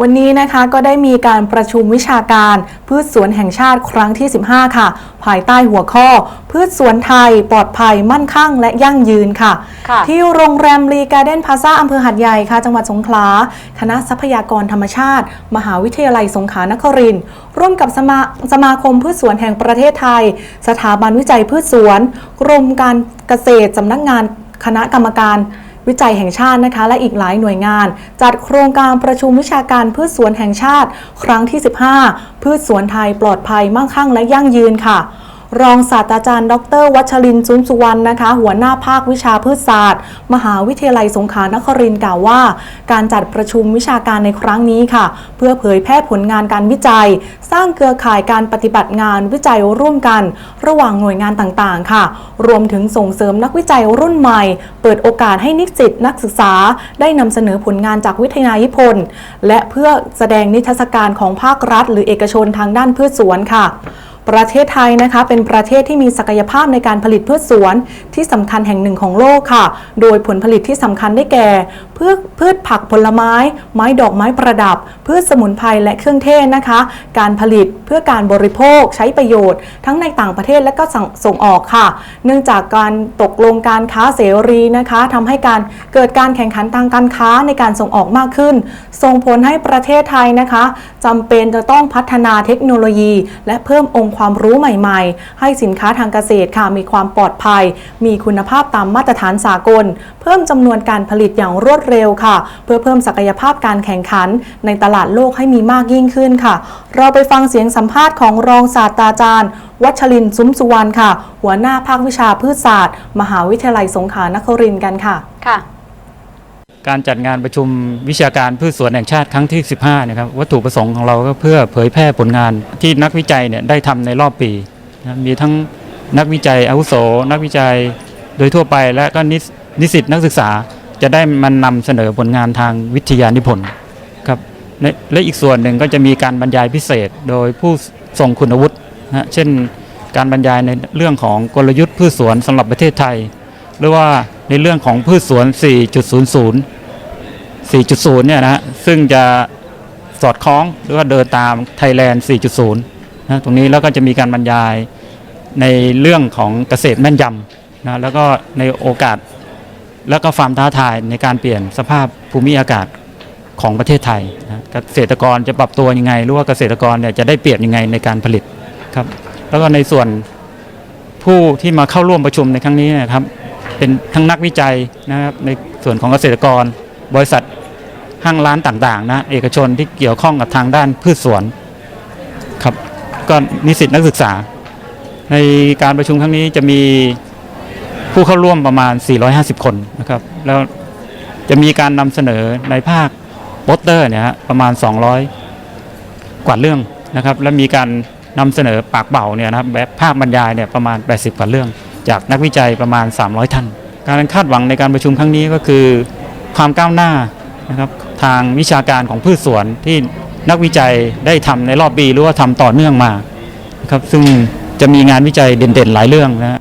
วันนี้นะคะก็ได้มีการประชุมวิชาการพืชสวนแห่งชาติครั้งที่ 15 ค่ะ ภายใต้หัวข้อ พืชสวนไทย ปลอดภัยมั่นคงและยั่งยืนค่ะค่ะที่โรงแรมรีการ์เด้นพาซาอำเภอหัดใหญ่ค่ะ จังหวัดสงขลาคณะทรัพยากรธรรมชาติ มหาวิทยาลัยสงขลานครินทร์ร่วมกับสมาสมาคมพืชสวนแห่งประเทศไทย สถาบันวิจัยพืชสวน กรมการเกษตรสำนักงานคณะกรรมการ วิจัยแห่งชาตินะคะ และอีกหลายหน่วยงาน จัดโครงการประชุมวิชาการพืชสวนแห่งชาติ ครั้งที่ 15 พืชสวนไทยปลอดภัยมั่งคั่งและยั่งยืนค่ะ รองศาสตราจารย์ ดร วัชรินทร์สุนสุวรรณนะคะ หัวหน้าภาควิชาพืชศาสตร์ มหาวิทยาลัยสงขลานครินทร์กล่าวว่า การจัดประชุมวิชาการในครั้งนี้ค่ะ เพื่อเผยแพร่ผลงานการวิจัย สร้างเครือข่ายการปฏิบัติงานวิจัยร่วมกัน ระหว่างหน่วยงานต่างๆ ค่ะ รวมถึงส่งเสริมนักวิจัยรุ่นใหม่ เปิดโอกาสให้นิสิตนักศึกษา ได้นำเสนอผลงานจากวิทยานิพนธ์และเพื่อแสดงนิทรรศการของภาครัฐ หรือเอกชนทางด้านพืชสวนค่ะ ประเทศไทยนะคะเป็นประเทศที่มีศักยภาพในการผลิตพืชสวนที่สำคัญแห่งหนึ่งของโลกค่ะ โดยผลผลิตที่สำคัญได้แก่พืชพืชผักผลไม้ ไม้ดอกไม้ประดับ พืชสมุนไพรและเครื่องเทศนะคะ การผลิตเพื่อการบริโภคใช้ประโยชน์ ทั้งในต่างประเทศและก็ส่งสงออกค่ะ เนื่องจากการตกลงการค้าเสรีนะคะทำให้การเกิดการแข่งขันทางการค้าในการส่งออกมากขึ้น ส่งผลให้ประเทศไทยนะคะจำเป็นจะต้องพัฒนาเทคโนโลยี และเพิ่มองค์ความรู้ใหม่ๆ ให้สินค้าทางเกษตรค่ะมีความปลอดภัย มีคุณภาพตามมาตรฐานสากล เพิ่มจำนวนการผลิตอย่างรวดเร็วค่ะ เพื่อเพิ่มศักยภาพการแข่งขัน ในตลาดโลกให้มีมากยิ่งขึ้นค่ะ เราไปฟังเสียงสัมภาษณ์ของรองศาสตราจารย์ วัชรินทร์ซุ้มสุวรรณค่ะ หัวหน้าภาควิชาพืชศาสตร์ มหาวิทยาลัยสงขลานครินทร์กันค่ะค่ะ การจัดงานประชุมวิชาการพืชสวนแห่งชาติครั้งที่ 15นะครับวัตถุประสงค์ของเราก็เพื่อเผยแพร่ผลงานที่นักวิจัยเนี่ยได้ทำในรอบปีนะมีทั้งนักวิจัยอาวุโส นักวิจัยโดยทั่วไป และก็นิสนิสิตนักศึกษาจะได้มันนำเสนอผลงานทางวิทยานิพนธ์ครับและอีกส่วนหนึ่งก็จะมีการบรรยายพิเศษ โดยผู้ทรงคุณวุฒินะฮะเช่นการบรรยายในเรื่องของกลยุทธ์พืชสวนสำหรับประเทศไทย หรือว่าในเรื่องของพืชสวน 4.00 4.0 เนี่ยนะฮะซึ่งจะสอดคล้องหรือว่าเดินตาม Thailand 4.0 นะตรงนี้แล้วก็จะมีการบรรยายในเรื่องของเกษตรแม่นยำนะแล้วก็ในโอกาส แล้วก็ความท้าทายในการเปลี่ยนสภาพภูมิอากาศของประเทศไทยนะเกษตรกรจะปรับตัวยังไง หรือว่าเกษตรกรเนี่ยจะได้เปรียบยังไงในการผลิตครับแล้วก็ในส่วนผู้ที่มาเข้าร่วมประชุมในครั้งนี้นะครับเป็นทั้งนักวิจัยนะครับในส่วนของเกษตรกร บริษัท ห้างร้านต่างๆนะเอกชนที่เกี่ยวข้องกับทางด้านพืชสวนครับก็นิสิตนักศึกษา ในการประชุมครั้งนี้จะมีผู้เข้าร่วมประมาณ 450 คนนะครับ แล้วจะมีการนำเสนอในภาคโปสเตอร์เนี่ยฮะประมาณ 200 กว่าเรื่องนะครับ และมีการนำเสนอปากเป่าเนี่ยนะครับแบบภาคบรรยายเนี่ยประมาณ 80 กว่าเรื่อง จากนักวิจัยประมาณ 300 ท่าน การคาดหวังในการประชุมครั้งนี้ก็คือความก้าวหน้านะครับ ทางวิชาการของพืชสวนที่นักวิจัยได้ทำในรอบปีหรือว่าทำต่อเนื่องมาครับซึ่งจะมีงานวิจัยเด่นๆหลายเรื่องนะฮะ